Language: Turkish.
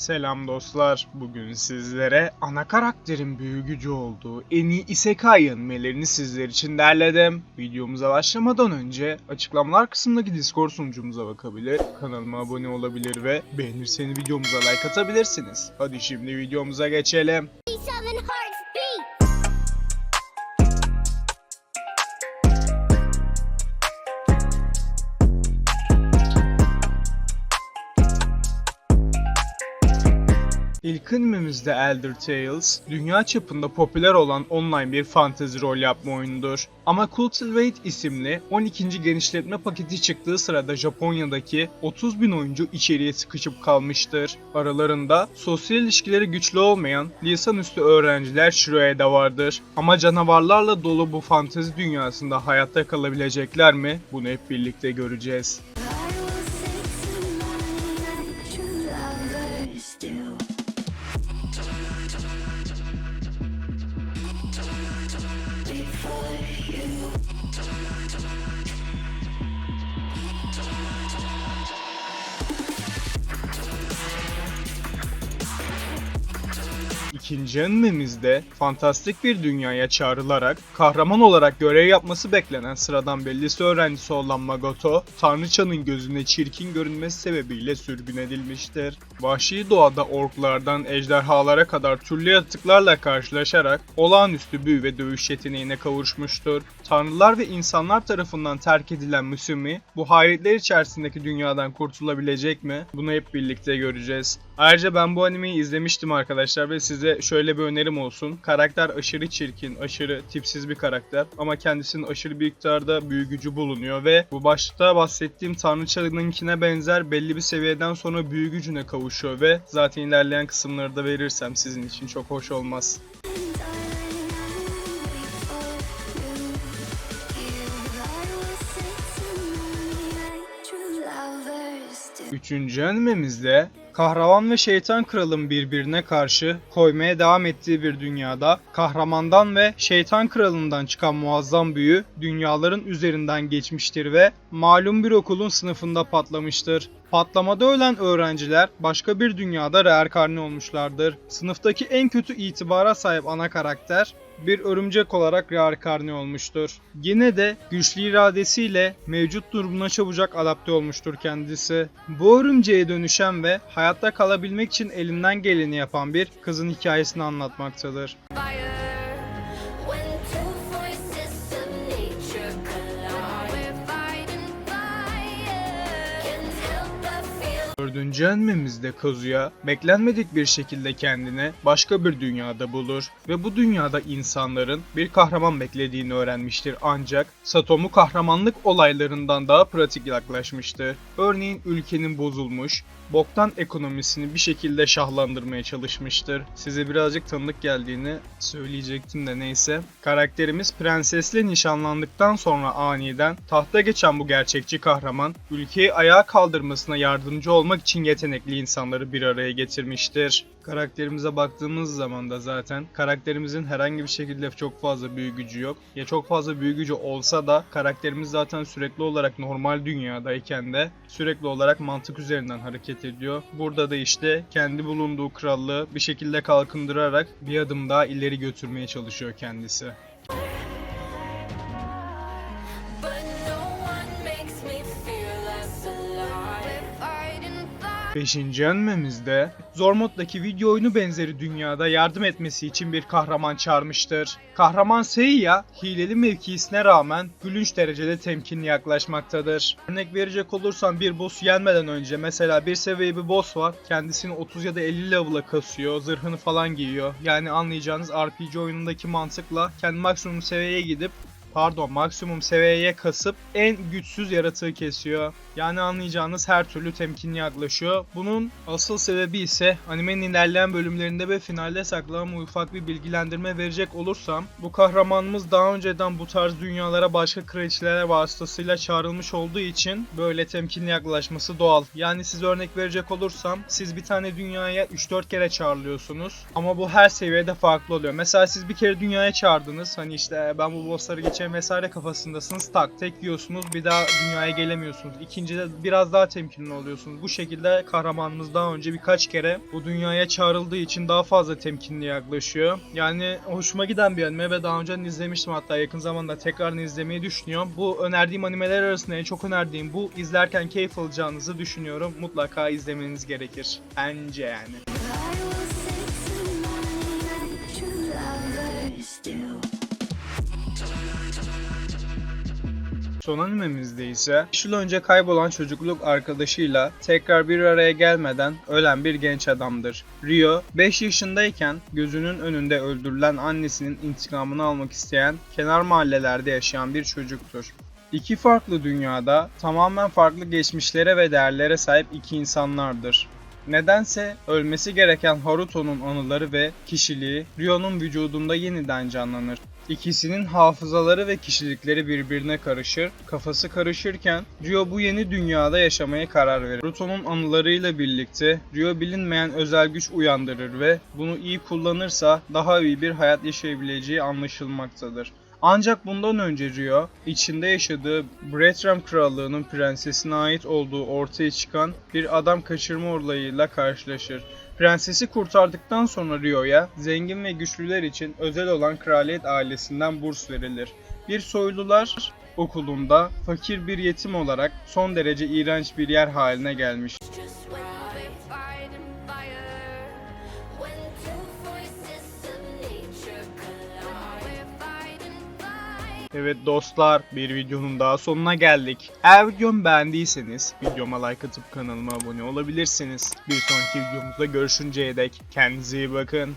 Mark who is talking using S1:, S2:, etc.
S1: Selam dostlar. Bugün sizlere ana karakterin büyücü olduğu en iyi isekai animelerini sizler için derledim. Videomuza başlamadan önce açıklamalar kısmındaki Discord sunucumuza bakabilir, kanalıma abone olabilir ve beğenirseniz videomuza like atabilirsiniz. Hadi şimdi videomuza geçelim. İlk animemizde Elder Tales, dünya çapında popüler olan online bir fantezi rol yapma oyunudur. Ama Cultivate isimli 12. genişletme paketi çıktığı sırada Japonya'daki 30 bin oyuncu içeriye sıkışıp kalmıştır. Aralarında sosyal ilişkileri güçlü olmayan lisanüstü öğrenciler Shiroe de vardır. Ama canavarlarla dolu bu fantezi dünyasında hayatta kalabilecekler mi? Bunu hep birlikte göreceğiz.
S2: for you.
S1: İkinci animemizde fantastik bir dünyaya çağrılarak kahraman olarak görev yapması beklenen sıradan bir lise öğrencisi olan Magoto, Tanrıçanın gözüne çirkin görünmesi sebebiyle sürgün edilmiştir. Vahşi doğada orklardan ejderhalara kadar türlü yaratıklarla karşılaşarak olağanüstü büyü ve dövüş yeteneğine kavuşmuştur. Tanrılar ve insanlar tarafından terk edilen Musumi, bu hayretler içerisindeki dünyadan kurtulabilecek mi? Bunu hep birlikte göreceğiz. Ayrıca ben bu animeyi izlemiştim arkadaşlar ve size şöyle bir önerim olsun. Karakter aşırı çirkin, aşırı tipsiz bir karakter ama kendisinin aşırı bir miktarda büyü gücü bulunuyor ve bu başta bahsettiğim Tanrıçanınkine benzer belli bir seviyeden sonra büyü gücüne kavuşuyor ve zaten ilerleyen kısımları da verirsem sizin için çok hoş olmaz. Üçüncü animemizde kahraman ve şeytan kralın birbirine karşı koymaya devam ettiği bir dünyada kahramandan ve şeytan kralından çıkan muazzam büyü dünyaların üzerinden geçmiştir ve malum bir okulun sınıfında patlamıştır. Patlamada ölen öğrenciler başka bir dünyada reenkarne olmuşlardır. Sınıftaki en kötü itibara sahip ana karakter bir örümcek olarak reenkarne olmuştur. Yine de güçlü iradesiyle mevcut durumuna çabucak adapte olmuştur kendisi. Bu örümceğe dönüşen ve hayatta kalabilmek için elinden geleni yapan bir kızın hikayesini anlatmaktadır. Animemizde Kazuya beklenmedik bir şekilde kendini başka bir dünyada bulur ve bu dünyada insanların bir kahraman beklediğini öğrenmiştir ancak Satomu kahramanlık olaylarından daha pratik yaklaşmıştır. Örneğin ülkenin bozulmuş, boktan ekonomisini bir şekilde şahlandırmaya çalışmıştır. Size birazcık tanıdık geldiğini söyleyecektim de neyse. Karakterimiz prensesle nişanlandıktan sonra aniden tahta geçen bu gerçekçi kahraman ülkeyi ayağa kaldırmasına yardımcı olmak için yetenekli insanları bir araya getirmiştir. Karakterimize baktığımız zaman da zaten karakterimizin herhangi bir şekilde çok fazla büyü gücü yok. Ya çok fazla büyü gücü olsa da karakterimiz zaten sürekli olarak normal dünyadayken de sürekli olarak mantık üzerinden hareket ediyor. Burada da işte kendi bulunduğu krallığı bir şekilde kalkındırarak bir adım daha ileri götürmeye çalışıyor kendisi. Beşinci animemizde Zormod'daki video oyunu benzeri dünyada yardım etmesi için bir kahraman çağırmıştır. Kahraman Seiya hileli mevkisine rağmen gülünç derecede temkinli yaklaşmaktadır. Örnek verecek olursam bir boss yenmeden önce mesela bir seviye bir boss var kendisini 30 ya da 50 level'a kasıyor zırhını falan giyiyor. Yani anlayacağınız RPG oyunundaki mantıkla kendi maksimum seviyeye gidip pardon maksimum seviyeye kasıp en güçsüz yaratığı kesiyor. Yani anlayacağınız her türlü temkinli yaklaşıyor. Bunun asıl sebebi ise animenin ilerleyen bölümlerinde ve finalde saklanan ufak bir bilgilendirme verecek olursam bu kahramanımız daha önceden bu tarz dünyalara başka kraliçelere vasıtasıyla çağrılmış olduğu için böyle temkinli yaklaşması doğal. Yani size örnek verecek olursam siz bir tane dünyaya 3-4 kere çağrılıyorsunuz ama bu her seviyede farklı oluyor. Mesela siz bir kere dünyaya çağırdınız hani işte ben bu bossları geçemem geçeceğim vesaire kafasındasınız. Tak tek yiyorsunuz bir daha dünyaya gelemiyorsunuz. İkincide biraz daha temkinli oluyorsunuz. Bu şekilde kahramanımız daha önce birkaç kere bu dünyaya çağrıldığı için daha fazla temkinli yaklaşıyor. Yani hoşuma giden bir anime ve daha önceden izlemiştim hatta yakın zamanda tekrar izlemeyi düşünüyorum. Bu önerdiğim animeler arasında en çok önerdiğim bu izlerken keyif alacağınızı düşünüyorum. Mutlaka izlemeniz gerekir. Bence yani. Son animemizde ise 5 yıl önce kaybolan çocukluk arkadaşıyla tekrar bir araya gelmeden ölen bir genç adamdır. Rio 5 yaşındayken gözünün önünde öldürülen annesinin intikamını almak isteyen kenar mahallelerde yaşayan bir çocuktur. İki farklı dünyada tamamen farklı geçmişlere ve değerlere sahip iki insanlardır. Nedense ölmesi gereken Haruto'nun anıları ve kişiliği Ryo'nun vücudunda yeniden canlanır. İkisinin hafızaları ve kişilikleri birbirine karışır. Kafası karışırken Ryo bu yeni dünyada yaşamaya karar verir. Naruto'nun anılarıyla birlikte Ryo bilinmeyen özel güç uyandırır ve bunu iyi kullanırsa daha iyi bir hayat yaşayabileceği anlaşılmaktadır. Ancak bundan önce Ryo, içinde yaşadığı Bretram Krallığı'nın prensesine ait olduğu ortaya çıkan bir adam kaçırma olayıyla karşılaşır. Prensesi kurtardıktan sonra Rio'ya zengin ve güçlüler için özel olan kraliyet ailesinden burs verilir. Bir soylular okulunda fakir bir yetim olarak son derece iğrenç bir yer haline gelmiş. Evet dostlar bir videonun daha sonuna geldik. Eğer videomu beğendiyseniz videoma like atıp kanalıma abone olabilirsiniz. Bir sonraki videomuzda görüşünceye dek kendinize iyi bakın.